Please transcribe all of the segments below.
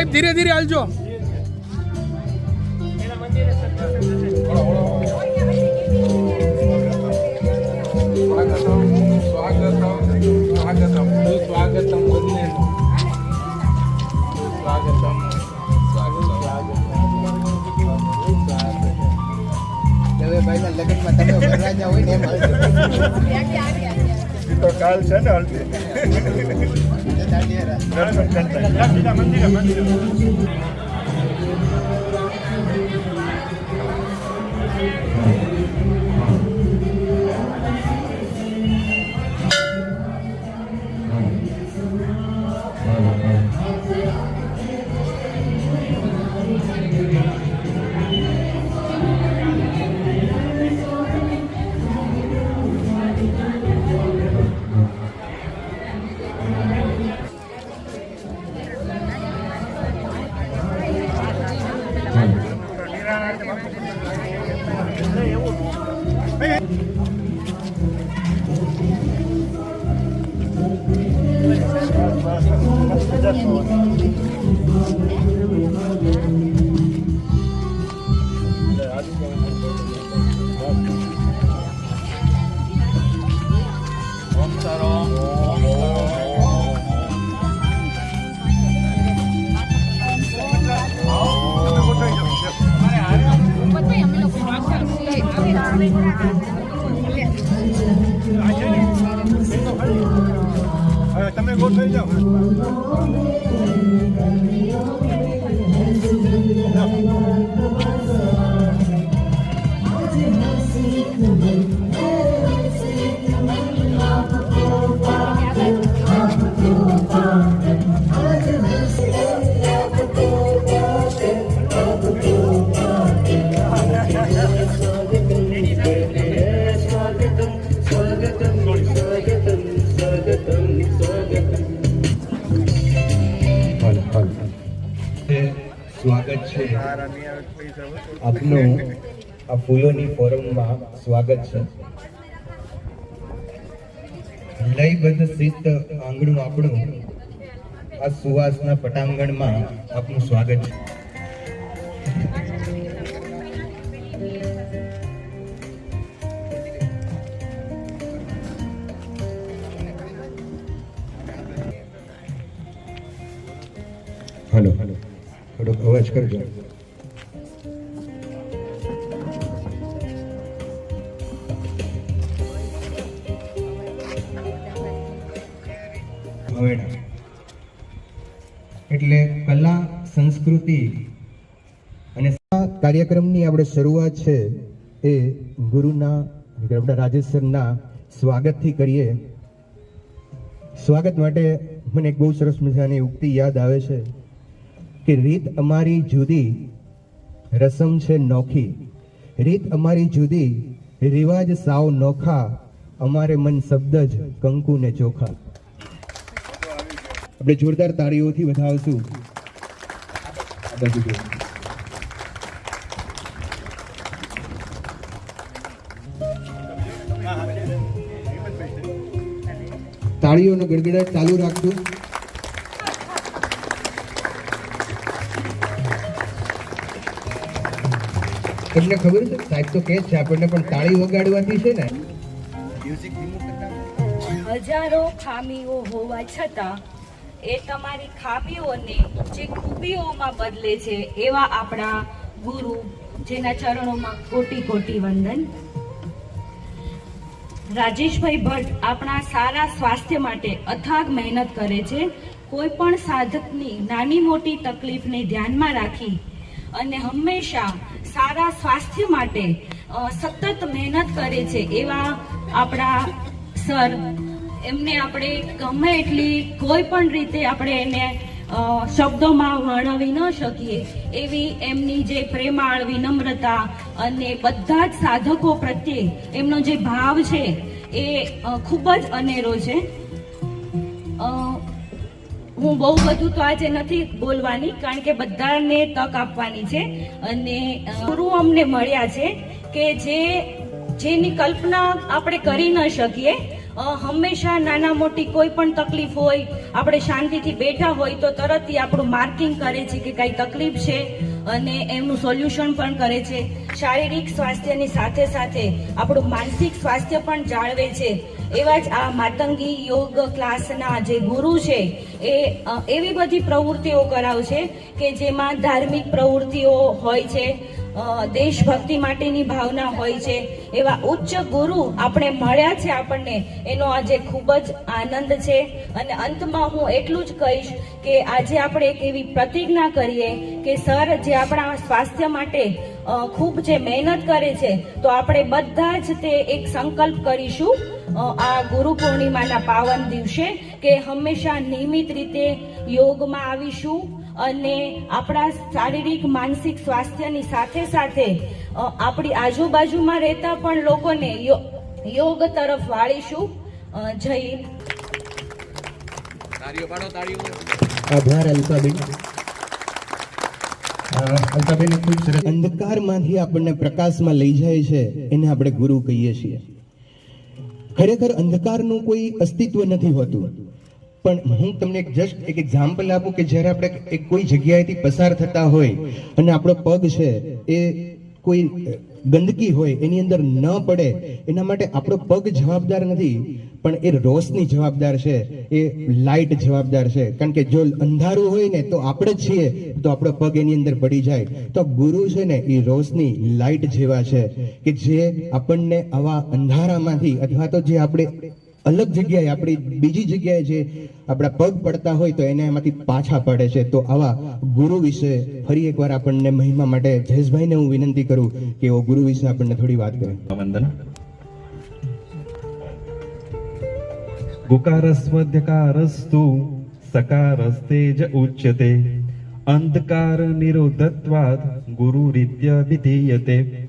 સાહેબ ધીરે ધીરે હાલજો. સ્વાગતમ. સ્વાગતમ. સ્વાગતમ. સ્વાગતમ. બંને ભાઈના લગ્નમાં તમે વરરાજા હોય ને એમ તો કાલ છે ને હલ્દી. Gracias. કરતા મંદિરે મંદિરે હવે તમે જાઓ સ્વાગત છે. આપનું આ ફૂલોની ફોરમમાં સ્વાગત છે. લયબદ્ધ શિસ્ત આંગણું આપણું આ સુવાસના પટાંગણમાં આપનું સ્વાગત છે. Hello hello. થોડોક અવાજ કરજો. એટલે કલા, સંસ્કૃતિ અને કાર્યક્રમની આપણે શરૂઆત છે એ ગુરુના આપણા રાજેશ્વરના સ્વાગતથી કરીએ. સ્વાગત માટે મને એક બહુ સરસ મજાની ઉક્તિ યાદ આવે છે. કે રીત અમારી જુદી, રસમ છે નોખી. રીત અમારી જુદી, રિવાજ સાવ નોખા. અમારે મન શબ્દ જ કંકુ ને ચોખા. આપણે જોરદાર તાળીઓથી વધાવશું. તાળીઓનો ગડગડાટ ચાલુ રાખજો. તમને ખબર છે? સાહેબ તો કે છે આપણને પણ તાળી વગાડવાથી છે ને. હજારો ખામીઓ હોવા છતાં એ તમારી ખામીઓને જે ખૂબીઓમાં બદલે છે એવા આપણા ગુરુ જેના ચરણોમાં કોટી કોટી વંદન. રાજેશભાઈ ભટ્ટ આપણા સારા સ્વાસ્થ્ય માટે અથાગ મહેનત કરે છે. કોઈ પણ સાધકની નાની મોટી તકલીફને ધ્યાનમાં રાખી અને હંમેશા સારા સ્વાસ્થ્ય માટે સતત મહેનત કરે છે એવા આપણા સર. એમને આપણે ગમે એટલી કોઈ પણ રીતે આપણે એને શબ્દોમાં વર્ણવી ન શકીએ એવી એમની જે પ્રેમાળ વિનમ્રતા અને બધા જ સાધકો પ્રત્યે એમનો જે ભાવ છે એ ખૂબ જ અનેરો છે. અ, હું બહુ બધું તો આજે નથી બોલવાની, કારણ કે બધાને તક આપવાની છે. અને ગુરુ અમને મળ્યા છે કે જે, જેની કલ્પના આપણે કરી ન શકીએ હંમેશા નાના મોટી કોઈ પણ તકલીફ હોય, આપણે શાંતિથી બેઠા હોય, તો તરત આપણું માર્કિંગ કરે છે કે કઈ તકલીફ છે, અને એમનું સોલ્યુશન પણ કરે છે. શારીરિક સ્વાસ્થ્યની સાથે સાથે આપણું માનસિક સ્વાસ્થ્ય પણ જાળવે છે. એવા જ આ માતંગી યોગ ક્લાસના જે ગુરુ છે, એ એવી બધી પ્રવૃત્તિઓ કરાવશે કે જેમાં ધાર્મિક પ્રવૃત્તિઓ હોય છે દેશભક્તિ માટેની ભાવના હોય છે, એવા ઉચ્ચ ગુરુ આપણે મળ્યા છે આપણને, એનો આજે ખૂબ જ આનંદ છે. અને અંતમાં હું એટલું જ કહીશ કે આજે આપણે એક એવી પ્રતિજ્ઞા કરીએ કે સર, જે આપણા સ્વાસ્થ્ય માટે ખૂબ જે મહેનત કરે છે, તો આપણે બધા જ તે એક સંકલ્પ કરીશું આ ગુરુ પૂર્ણિમાના પાવન દિવસે કે હંમેશા નિયમિત રીતે યોગમાં આવીશું અને આપણા શારીરિક માનસિક સ્વાસ્થ્યની સાથે સાથે આપણી આજુબાજુમાં રહેતા પણ લોકોને યોગ તરફ વાળીશું. જય આભાર અલ્પાબેન. અલ્પાબેન ખૂબ સરસ. અંધકારમાંથી આપણને પ્રકાશમાં લઈ જાય છે એને આપણે ગુરુ કહીએ છીએ. ખરેખર અંધકારનું કોઈ અસ્તિત્વ નથી હોતું. પણ હું તમને જસ્ટ એક એક્ઝામ્પલ આપું કે જ્યારે આપણે કોઈ જગ્યાએથી પસાર થતા હોય અને આપણો પગ છે એ કોઈ ગંદકી હોય, એની અંદર ન પડે, એના માટે આપણો પગ જવાબદાર નથી, પણ એ રોશની જવાબદાર છે, એ લાઇટ જવાબદાર છે. કારણ કે જો અંધારું હોય ને તો આપણે જ છીએ, તો આપણો પગ એની અંદર પડી જાય. તો ગુરુ છે ને, એ રોશની લાઇટ જેવા છે, કે જે આપણને આવા અંધારામાંથી અથવા તો જે આપણે અલગ જગ્યાએ, આપણી બીજી જગ્યાએ જે આપણા પગ પડતા હોય તો એને એમાંથી પાછા પડે છે. તો આવા ગુરુ વિશે ફરી એકવાર આપણને મહિમા માટે જયેશભાઈને હું વિનંતી કરું કે એવો ગુરુ વિશે આપણને થોડી વાત કરે. વંદન. ગુકારસ્વધ્યકારસ્તુ સકારસ્તેજ ઉચ્યતે. અંધકાર નિરોધત્વાદ ગુરુ રીત્ય વિધીયતે.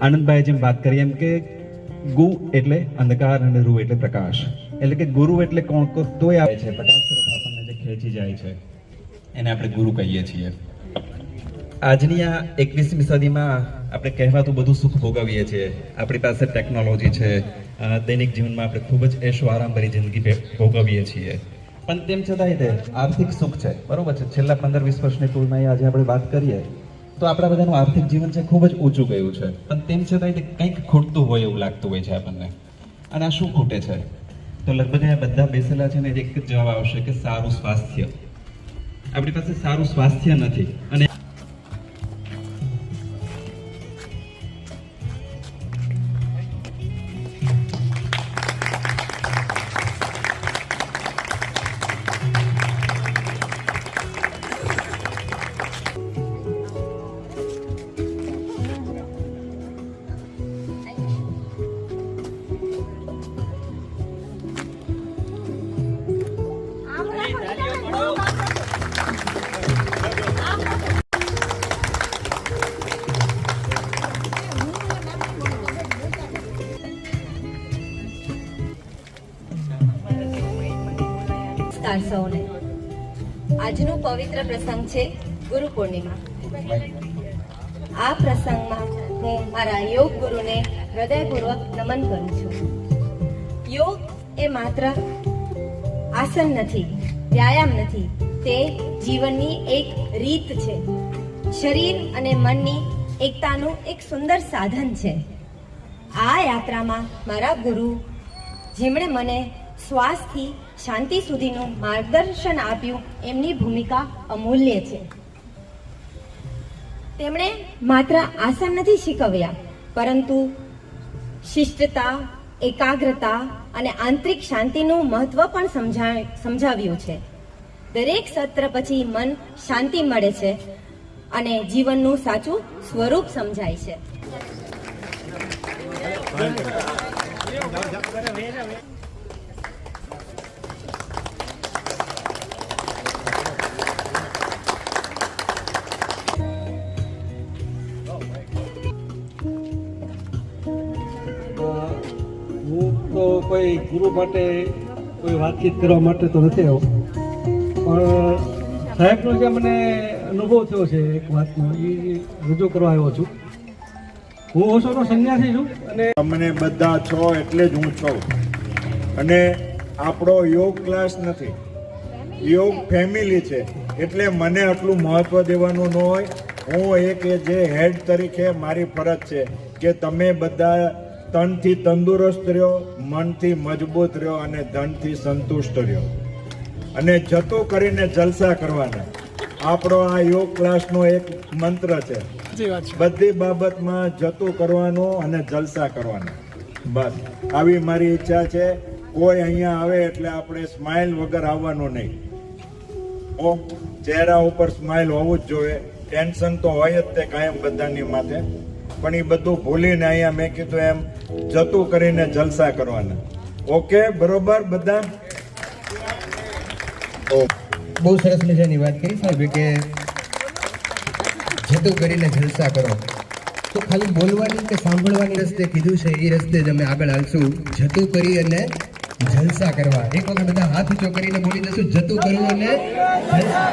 આનંદભાઈ, જેમ વાત કરી એમ કે ગુ એટલે અંધકાર અને રૂ એટલે પ્રકાશ. એટલે કે ગુરુ એટલે કોણ તોય આવે છે. પ્રકાશ તરફ આપણને જે ખેંચી જાય છે, એને આપણે ગુરુ કહીએ છીએ. આજની આ એકવીસમી સદીમાં આપણે કહેવાતું બધું સુખ ભોગવીએ છીએ. આપણી પાસે ટેકનોલોજી છે. દૈનિક જીવનમાં આપણે ખૂબ જ એશો આરામભરી જિંદગી ભોગવીએ છીએ. પણ તેમ છતાંય તે આર્થિક સુખ છે. બરોબર છે. છેલ્લા પંદર વીસ વર્ષની તુલનાએ આજે આપણે વાત કરીએ તો આપણા બધાનું આર્થિક જીવન છે ખૂબ જ ઊંચું ગયું છે. પણ તેમ છતાંય તે કંઈક ખૂટતું હોય એવું લાગતું હોય છે આપણને. અને આ શું ખૂટે છે? તો લગભગ આ બધા બેસેલા છે ને એક જ જવાબ આવશે કે સારું સ્વાસ્થ્ય. આપણી પાસે સારું સ્વાસ્થ્ય નથી. અને આજનો પવિત્ર પ્રસંગ છે ગુરુ પૂર્ણિમા. આ પ્રસંગમાં હું મારા યોગ ગુરુને હૃદયપૂર્વક નમન કરું છું. યોગ એ માત્ર આસન નથી, વ્યાયામ નથી, તે જીવનની એક રીત છે. શરીર અને મનની એકતાનું એક સુંદર સાધન છે. આ યાત્રામાં મારા ગુરુ, જેમણે મને શ્વાસથી શાંતિ સુધીનું માર્ગદર્શન આપ્યું એમની ભૂમિકા અમૂલ્ય છે. તેમણે માત્ર આસન નથી શીખવ્યા, પરંતુ શિષ્ટતા, એકાગ્રતા અને આંતરિક શાંતિનું મહત્વ પણ સમજાવ્યું છે. દરેક સત્ર પછી મન શાંતિ મળે છે અને જીવનનું સાચું સ્વરૂપ સમજાય છે. કોઈ ગુરુ માટે કોઈ વાતચીત કરવા માટે તો નથી આવ્યો પણ સાહેબનો જે મને અનુભવ થયો છે એક વાતનો, એ રજૂ કરવા આવ્યો છું. હું ઓશોનો સંન્યાસી છું અને અમને બધા છો એટલે જ હું છું. અને આપણો યોગ ક્લાસ નથી. યોગ ફેમિલી છે, એટલે મને આટલું મહત્વ દેવાનું ન હોય. હું એક જે હેડ તરીકે મારી ફરજ છે, કે તમે બધા તનથી તંદુરસ્ત રહ્યો મનથી મજબૂત રહ્યો અને ધનથી સંતુષ્ટ રહ્યો. અને જતું કરીને જલસા કરવાના. આપણો આ યોગ ક્લાસનો એક મંત્ર છે. બધી બાબતમાં જતું કરવાનું અને જલસા કરવાના. બસ. આવી મારી ઈચ્છા છે. કોઈ અહીંયા આવે એટલે આપણે સ્માઇલ વગર આવવાનું નહીં. ઓ ચહેરા ઉપર સ્માઇલ હોવું જ જોઈએ. ટેન્શન તો હોય જ તે કાયમ બધાની માથે. પણ એ બધું ભૂલીને અહીંયા મેં કીધું એમ જતું કરીને જલસા કરવાના. ઓકે બરોબર બધા? બહુ સરસ મજાની વાત કરી સાહેબ કે જતું કરીને જલસા કરો. તો ખાલી બોલવાની કે સાંભળવાની રસ્તે કીધું છે એ રસ્તે જ અમે આગળ હાલશું. જતું કરી અને જલસા કરવા. એક વખત બધા હાથ ઊંચો કરીને બોલી દઈશું જતું કરવું અને જલસા.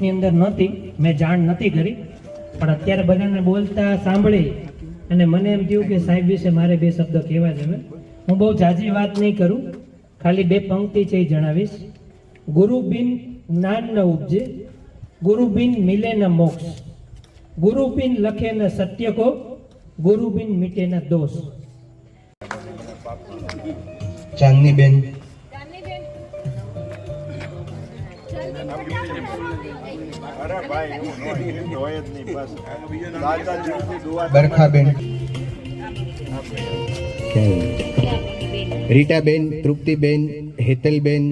ની અંદર નહોતી મેં જાણ નથી કરી. પણ અત્યારે બધાને બોલતા સાંભળી અને મને એમ થયું કે સાહેબ વિશે મારે બે શબ્દ કહેવા જવે હું બહુ જાજી વાત નહીં કરું. ખાલી બે પંક્તિ છે એ જણાવીશ. ગુરુ બિન જ્ઞાન ન ઉપજે ગુરુ બિન મિલે ન મોક્ષ. ગુરુ બિન લખે ન સત્ય કો ગુરુ બિન મીટે ન દોષ. ચાંદની બેન બરખાબેન રીટાબેન તૃપ્તિબેન હેતલબેન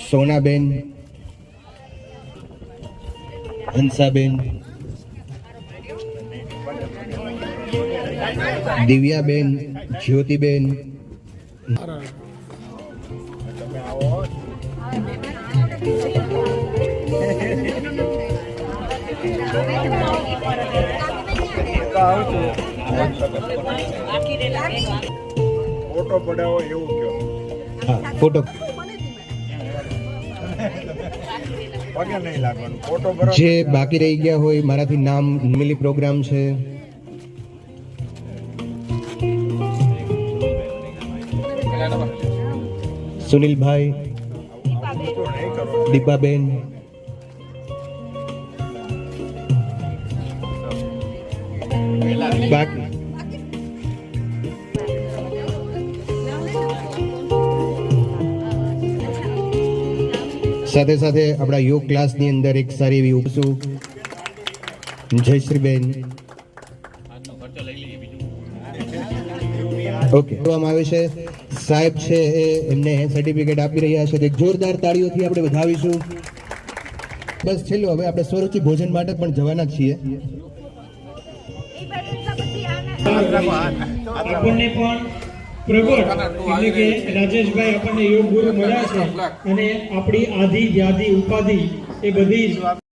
સોનાબેન હંસાબેન દિવ્યાબેન જ્યોતિબેન ફોટો પડાવો એવું કયો હા ફોટો. પગે નહીં લાગવાનું ફોટો બરાબર જે બાકી રહી ગયા હોય મારાથી નામ મિલી પ્રોગ્રામ છે. સુનિલભાઈ. દીપાબેન બાકી સાથે સાથે આપણા યોગ ક્લાસની અંદર એક સારી એવી ઉપસુ જયશ્રીબેન ઓકે કરવામાં આવે છે. સાહેબ છે, એમને સર્ટિફિકેટ આપી રહ્યા છે. જોરદાર તાળીઓથી આપણે વધાવીશું. બસ છેલ્લું, હવે આપણે સ્વરૂચિ ભોજન માટે પણ જવાના છીએ. આપણને પણ પ્રગટ એટલે કે રાજેશભાઈ આપણને યોગ ગુરુ મળ્યા છે. અને આપણી આધિ વ્યાધિ ઉપાધિ એ બધી